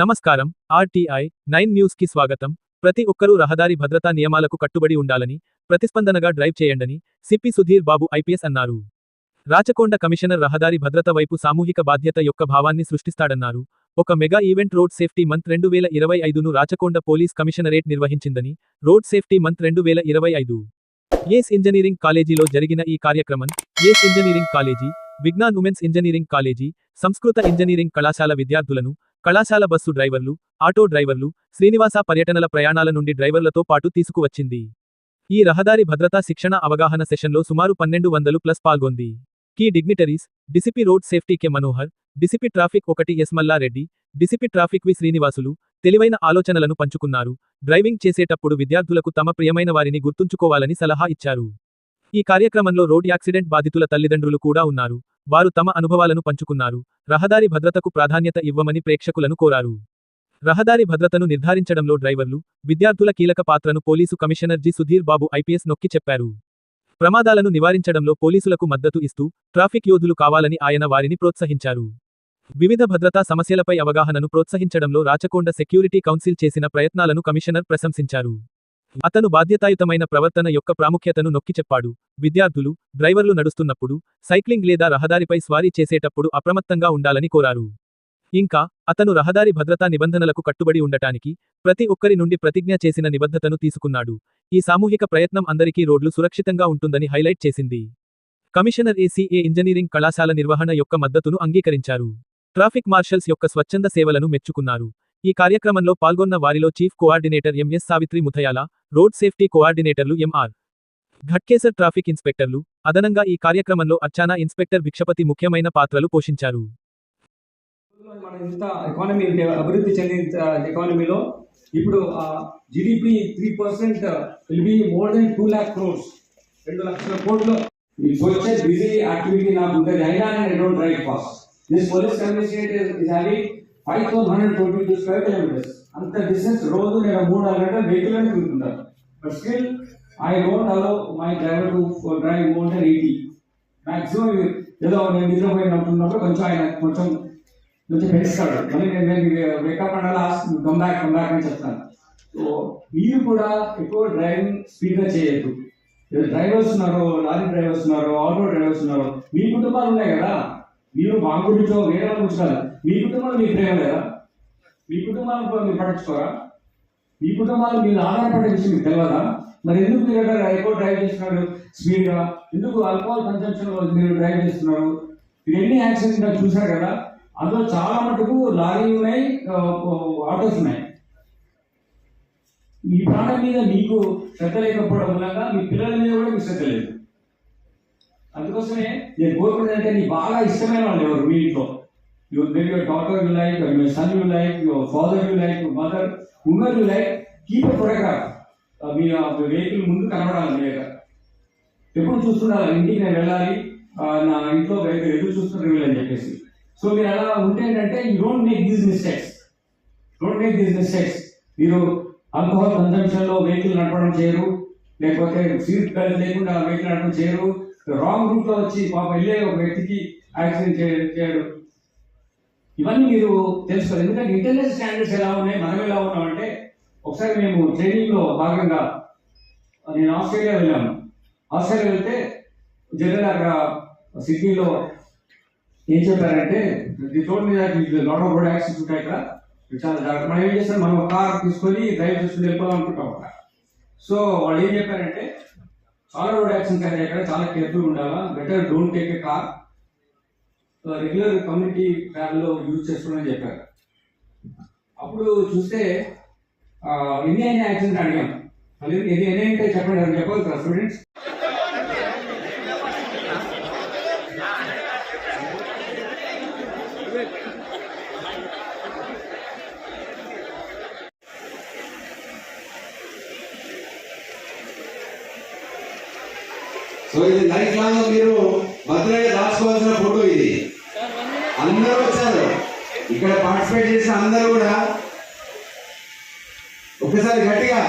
నమస్కారం. RTI nine న్యూస్కి స్వాగతం. ప్రతి ఒక్కరూ రహదారి భద్రతా నియమాలకు కట్టుబడి ఉండాలని ప్రతిస్పందనగా డ్రైవ్ చేయండని సిప్పి సుధీర్ బాబు ఐపీఎస్ అన్నారు. రాచకొండ కమిషనర్ రహదారి భద్రత వైపు సామూహిక బాధ్యత యొక్క భావాన్ని సృష్టిస్తాడన్నారు. ఒక mega event road safety month రెండు వేల ఇరవై ఐదును రాచకొండ పోలీస్ కమిషనరేట్ నిర్వహించిందని రోడ్ సేఫ్టీ మంత్ రెండు వేల ఇరవై ఐదు. ఏస్ ఇంజనీరింగ్ కాలేజీలో జరిగిన ఈ కార్యక్రమం ACE engineering college Vignan women's engineering college Sanskriti engineering కళాశాల విద్యార్థులను కళాశాల బస్సు డ్రైవర్లు ఆటో డ్రైవర్లు శ్రీనివాస పర్యటనల ప్రయాణాల నుండి డ్రైవర్లతో పాటు తీసుకువచ్చింది. ఈ రహదారి భద్రతా శిక్షణ అవగాహన సెషన్లో సుమారు పన్నెండు వందలు plus పాల్గొంది. Key dignitaries DCP road safety K Manohar DCP traffic ఒకటి S Malla Reddy DCP traffic V Srinivasulu తెలివైన ఆలోచనలను పంచుకున్నారు. డ్రైవింగ్ చేసేటప్పుడు విద్యార్థులకు తమ ప్రియమైన వారిని గుర్తుంచుకోవాలని సలహా ఇచ్చారు. ఈ కార్యక్రమంలో రోడ్ యాక్సిడెంట్ బాధితుల తల్లిదండ్రులు కూడా ఉన్నారు. వారు తమ అనుభవాలను పంచుకున్నారు. రహదారి భద్రతకు ప్రాధాన్యత ఇవ్వమని ప్రేక్షకులను కోరారు. రహదారి భద్రతను నిర్ధారించడంలో డ్రైవర్లు విద్యార్థుల కీలక పాత్రను police commissioner G. Sudheer Babu IPS నొక్కి చెప్పారు. ప్రమాదాలను నివారించడంలో పోలీసులకు మద్దతు ఇస్తూ ట్రాఫిక్ యోధులు కావాలని ఆయన వారిని ప్రోత్సహించారు. వివిధ భద్రతా సమస్యలపై అవగాహనను ప్రోత్సహించడంలో రాచకొండ సెక్యూరిటీ కౌన్సిల్ చేసిన ప్రయత్నాలను కమిషనర్ ప్రశంసించారు. అతను బాధ్యతాయుతమైన ప్రవర్తన యొక్క ప్రాముఖ్యతను నొక్కి చెప్పాడు. విద్యార్థులు డ్రైవర్లు నడుస్తున్నప్పుడు సైక్లింగ్ లేదా రహదారిపై స్వారీ చేసేటప్పుడు అప్రమత్తంగా ఉండాలని కోరారు. ఇంకా అతను రహదారి భద్రతా నిబంధనలకు కట్టుబడి ఉండటానికి ప్రతి ఒక్కరి నుండి ప్రతిజ్ఞ చేసిన నిబద్ధతను తీసుకున్నాడు. ఈ సామూహిక ప్రయత్నం అందరికీ రోడ్లు సురక్షితంగా ఉంటుందని హైలైట్ చేసింది. కమిషనర్ ఏసీఏ ఇంజనీరింగ్ కళాశాల నిర్వహణ యొక్క మద్దతును అంగీకరించారు. ట్రాఫిక్ మార్షల్స్ యొక్క స్వచ్ఛంద సేవలను మెచ్చుకున్నారు. ఈ కార్యక్రమంలో పాల్గొన్న వారిలో chief coordinator MS Savitri Muthyala road safety కోఆర్డినేటర్లు MR. Ghatkesar traffic ఇన్స్పెక్టర్లు అదనంగా ఈ కార్యక్రమంలో అర్చానా ఇన్స్పెక్టర్ భిక్షపతి ముఖ్యమైన పాత్రలు పోషించారు. మన ఇంత ఎకానమీ అభివృద్ధి చెందిన ఎకానమీలో ఇప్పుడు GDP three percent will be more than two lakh crores రెండు లక్షల కోట్లు. ఇట్స్ వచ్చే బిజీ యాక్టివిటీ నాకు ఉంటుంది అయినా నేను don't drive fast this police commissionerate is having five thousand hundred twenty two square kilometres అంత డిస్టెన్స్ రోజు నేను మూడు నాలుగు గంటలు వెహికల్ అని తిరుగుతుంటాను but still I don't allow my driver to drive more than eighty maximum ఏదో నేను నిద్రపోయినప్పుడు కొంచెం ఆయన కొంచెం కొంచెం పెంచుతాడు. మళ్ళీ నేను నేను wake up and last come back come back అని చెప్తాను. సో మీరు కూడా ఎక్కువ డ్రైవింగ్ స్పీడ్గా చేయొద్దు. డ్రైవర్స్ ఉన్నారు లారీ డ్రైవర్స్ ఉన్నారు ఆటో డ్రైవర్స్ ఉన్నారు మీ కుటుంబాలు ఉన్నాయి కదా. మీరు మా గురించో వేరే వాళ్ళ మీ కుటుంబాలు మీ ప్రేమ లేదా? మీ కుటుంబాలను కూడా మీరు పట్టించుకోరా? మీ కుటుంబాలు మీరు ఆధారపడే విషయం మీకు తెలియదా మరి ఎందుకు మీరు ఎక్కువ డ్రైవ్ చేస్తున్నారు? స్పీడ్గా? ఎందుకు ఆల్కహాల్ కన్సంప్షన్ మీరు డ్రైవ్ చేస్తున్నారు? మీరు ఎన్ని యాక్సిడెంట్ అని చూశారు కదా? అందులో చాలా మటుకు లారీ ఉన్నాయి ఆటోస్ ఉన్నాయి. మీ ప్రాణం మీద మీకు శ్రద్ధ లేకపోవడం వల్ల మీ పిల్లల మీద కూడా మీకు శ్రద్ధ లేదు. అందుకోసమే నేను కోరుకునేది అంటే నీ బాగా ఇష్టమైన వాళ్ళు ఎవరు మీ ఇంట్లో? Your maybe your daughter you like your son you like your father you like your mother women you like keep a photograph me vehicle ముందు కనబడాలి మీ దగ్గర. ఎప్పుడు చూస్తున్నారు? ఇంటికి నేను వెళ్ళాలి. నా ఇంట్లో వెహికల్ ఎదురు చూస్తున్నారు వీళ్ళని చెప్పేసి. సో మీరు అలా ఉంటే ఏంటంటే you don't make these mistakes don't make these mistakes మీరు ఆల్కహాల్ కన్సంప్షన్లో వెహికల్ నడపడం చేయరు. లేకపోతే సీట్ బెల్ట్ లేకుండా వెహికల్ నడపడం చేయరు. రాంగ్ రూట్లో వచ్చి పాప వెళ్ళే ఒక వ్యక్తికి యాక్సిడెంట్ చేయడం. ఇవన్నీ మీరు తెలుసుకోవాలి. ఎందుకంటే ఇంటర్నేషనల్ స్టాండర్డ్స్ ఎలా ఉన్నాయి మనం ఎలా ఉన్నామంటే ఒకసారి మేము ట్రైనింగ్లో భాగంగా నేను ఆస్ట్రేలియా వెళ్ళాను. ఆస్ట్రేలియా వెళ్తే జనరల్ అక్కడ సిడ్నీలో ఏం చెప్పారంటే ది టోల్ మీద లాట్ ఆఫ్ రోడ్ యాక్సిడెంట్స్ ఉంటాయి ఇక్కడ. చాలా జాగ్రత్త మనం ఏం చేస్తాం? మనం కార్ తీసుకొని డ్రైవ్ చేసుకుని వెళ్ళిపోదాం అనుకుంటాం అక్కడ. సో వాళ్ళు ఏం చెప్పారంటే చాలా రోడ్ యాక్సిడెంట్స్ అయితే ఇక్కడ చాలా కేర్ఫుల్ ఉండాలా? Better don't take a car regular community ట్రావెల్లో use చేసుకోమని చెప్పారు. అప్పుడు చూస్తే ఎన్ని అయినా యాక్సిడెంట్ అడిగాం. ఎన్ని ఎన్ని అంటే చెప్పండి చెప్పాలి చెప్పగలుగుతారా స్టూడెంట్స్ సో ఇది లైఫ్ లాంగ్ మీరు భద్రంగా దాచుకోవాల్సిన ఫోటో ఇది. అందరూ వచ్చారు. ఇక్కడ పార్టిసిపేట్ చేసిన అందరూ కూడా ఒకసారి గట్టిగా.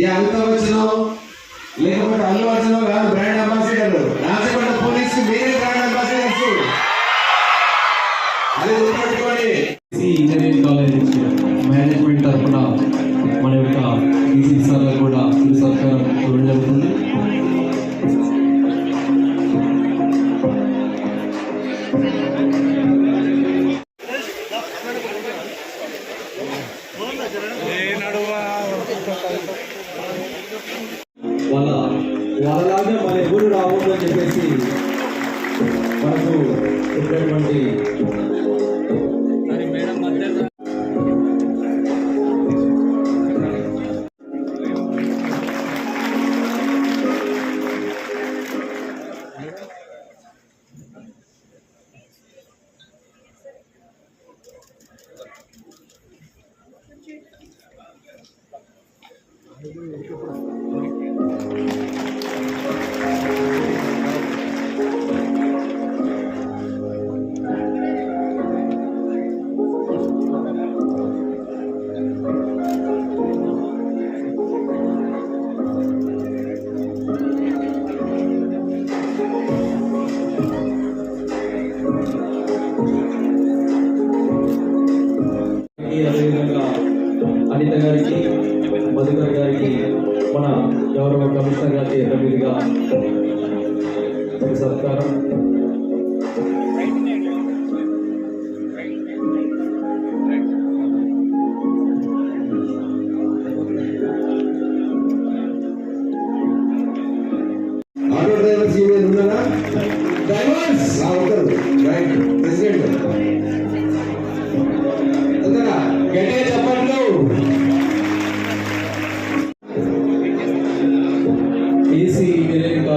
ఏ అమితాబ్ వచ్చినావు? లేకపోతే అల్లు వచ్చినావు ఆఫీసర్లకు కూడా ఈ సత్కారం ఇవ్వడం జరుగుతుంది చెప్పేసి మనకు ఉండేటువంటి 我这里 ఒక సత్కారం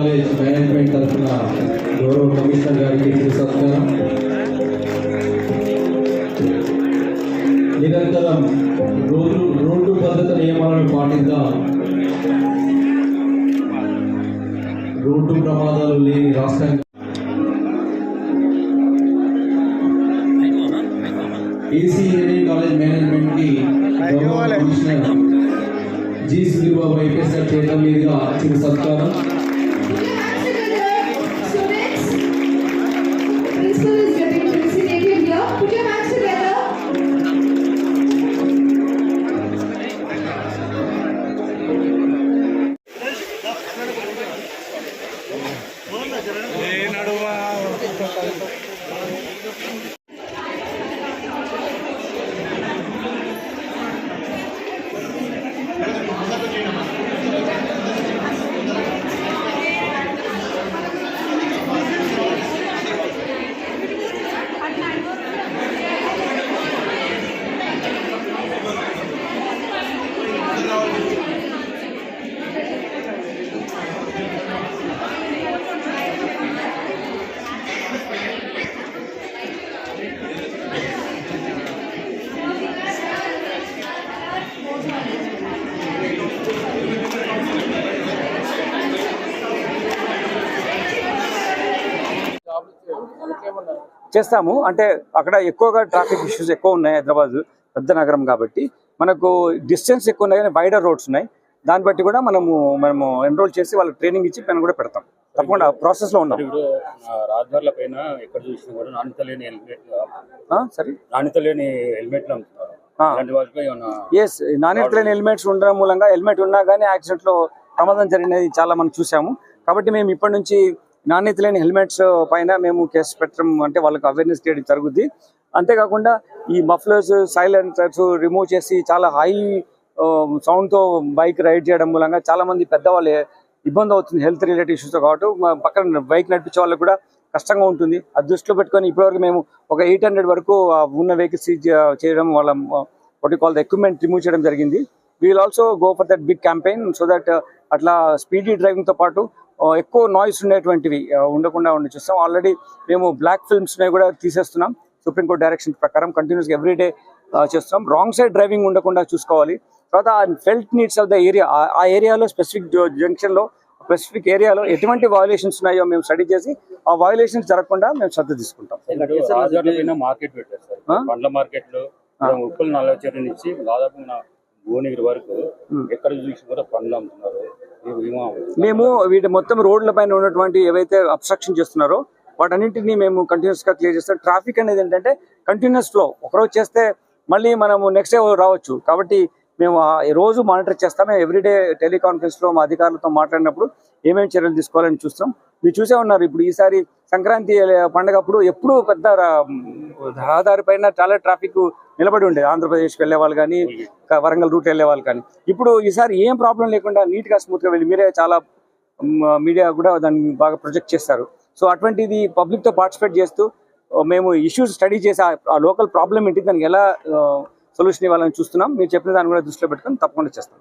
కాలేజ్ మేనేజ్మెంట్ తరఫున గౌరవ కమిషనర్ గారికి సత్కారం. నిరంతరం రోడ్డు రోడ్డు భద్రత నియమాలను పాటిద్దాం. రోడ్డు ప్రమాదాలు లేని రాష్ట్రం ఏసీ ఇంజనీరింగ్ కాలేజ్ మేనేజ్మెంట్కి గౌరవ commissioner G Sreebabu Babu IPS గారి మీదుగా చిరు సత్కారం. చేస్తాము. అంటే అక్కడ ఎక్కువగా ట్రాఫిక్ ఇష్యూస్ ఎక్కువ ఉన్నాయి హైదరాబాద్ పెద్ద నగరం కాబట్టి. మనకు డిస్టెన్స్ ఎక్కువ ఉన్నాయి కానీ వైడర్ రోడ్స్ ఉన్నాయి. దాన్ని బట్టి కూడా మనము మనము ఎన్రోల్ చేసి వాళ్ళకి ట్రైనింగ్ ఇచ్చి పెన్ కూడా పెడతాం. తప్పకుండా ప్రాసెస్లో ఉన్నాం. రాజధారుల పైన ఎక్కడ చూసినా కూడా నాణ్యత లేని హెల్మెట్ సరే. నాణ్యత లేని హెల్మెట్లు ఎస్ నాణ్యత లేని హెల్మెట్స్ ఉండడం మూలంగా హెల్మెట్ ఉన్నా కానీ యాక్సిడెంట్లో ప్రమాదం జరిగినది చాలా మనం చూసాము. కాబట్టి మేము ఇప్పటి నుంచి నాణ్యత లేని హెల్మెట్స్ పైన మేము కేసు పెట్టడం అంటే వాళ్ళకి అవేర్నెస్ చేయడం జరుగుద్ది. అంతేకాకుండా ఈ మఫ్లర్స్ సైలెన్సర్స్ రిమూవ్ చేసి చాలా హై సౌండ్తో బైక్ రైడ్ చేయడం మూలంగా చాలా మంది పెద్దవాళ్ళు ఇబ్బంది అవుతుంది హెల్త్ రిలేటెడ్ ఇష్యూస్తో కాబట్టి పక్కన బైక్ నడిపించే వాళ్ళకి కూడా కష్టంగా ఉంటుంది. అది దృష్టిలో పెట్టుకొని ఇప్పటివరకు మేము ఒక ఎయిట్ హండ్రెడ్ వరకు ఉన్న వెహికల్స్ చేయడం వాళ్ళ వాటి కాల్ ఎక్విప్మెంట్ రిమూవ్ చేయడం జరిగింది. We'll also go for that big campaign so that అట్లా స్పీడీ డ్రైవింగ్తో పాటు ఎక్కువ నాయిస్ ఉండేటువంటివి ఆ, ఉండకుండా ఉండి చూస్తాం. ఆల్రెడీ మేము బ్లాక్ ఫిల్మ్స్ కూడా తీసేస్తున్నాం. సుప్రీంకోర్టు డైరెక్షన్ ప్రకారం కంటిన్యూస్ ఎవ్రీ డే చేస్తున్నాం. రాంగ్ సైడ్ డ్రైవింగ్ ఉండకుండా చూసుకోవాలి. తర్వాత felt needs of the area ఆ ఏరియాలో స్పెసిఫిక్ జంక్షన్లో స్పెసిఫిక్ ఏరియాలో ఎటువంటి వయలేషన్స్ ఉన్నాయో మేము స్టడీ చేసి ఆ వయలేషన్స్ జరగకుండా మేము శ్రద్ధ తీసుకుంటాం. మార్కెట్ పెట్టారు ఆ? మార్కెట్లు ఉప్పుల నల్లచెరు నుంచి దాదాపు భువనగిరి వరకు ఎక్కడ చూసి కూడా పండ్లు అమ్ముతున్నారు. మేము వీటి మొత్తం రోడ్ల పైన ఉన్నటువంటి ఏవైతే అబ్స్ట్రక్షన్ చేస్తున్నారో వాటన్నింటినీ మేము కంటిన్యూస్గా క్లియర్ చేస్తాం. ట్రాఫిక్ అనేది ఏంటంటే కంటిన్యూస్ ఫ్లో ఒకరోజు చేస్తే మళ్ళీ మనము నెక్స్ట్ డే రావచ్చు. కాబట్టి మేము ఆ రోజు మానిటర్ చేస్తాం. మేము ఎవ్రీడే టెలికాన్ఫరెన్స్లో మా అధికారులతో మాట్లాడినప్పుడు ఏమేమి చర్యలు తీసుకోవాలని చూస్తాం మీరు చూసే ఉన్నారు. ఇప్పుడు ఈసారి సంక్రాంతి పండుగ అప్పుడు ఎప్పుడూ పెద్ద రహదారి పైన చాలా ట్రాఫిక్ నిలబడి ఉండేది. ఆంధ్రప్రదేశ్కి వెళ్ళే వాళ్ళు కానీ వరంగల్ రూట్ వెళ్ళే వాళ్ళు కానీ. ఇప్పుడు ఈసారి ఏం ప్రాబ్లం లేకుండా నీట్గా స్మూత్గా వెళ్ళి మీరే చాలా మీడియా కూడా దాన్ని బాగా ప్రొజెక్ట్ చేస్తారు. సో అటువంటిది పబ్లిక్తో పార్టిసిపేట్ చేస్తూ మేము ఇష్యూస్ స్టడీ చేసి ఆ- ఆ లోకల్ ప్రాబ్లం ఏంటి దానికి ఎలా సొల్యూషన్ ఇవ్వాలని చూస్తున్నాం. మీరు చెప్పిన దాన్ని కూడా దృష్టిలో పెట్టుకొని తప్పకుండా చేస్తాం.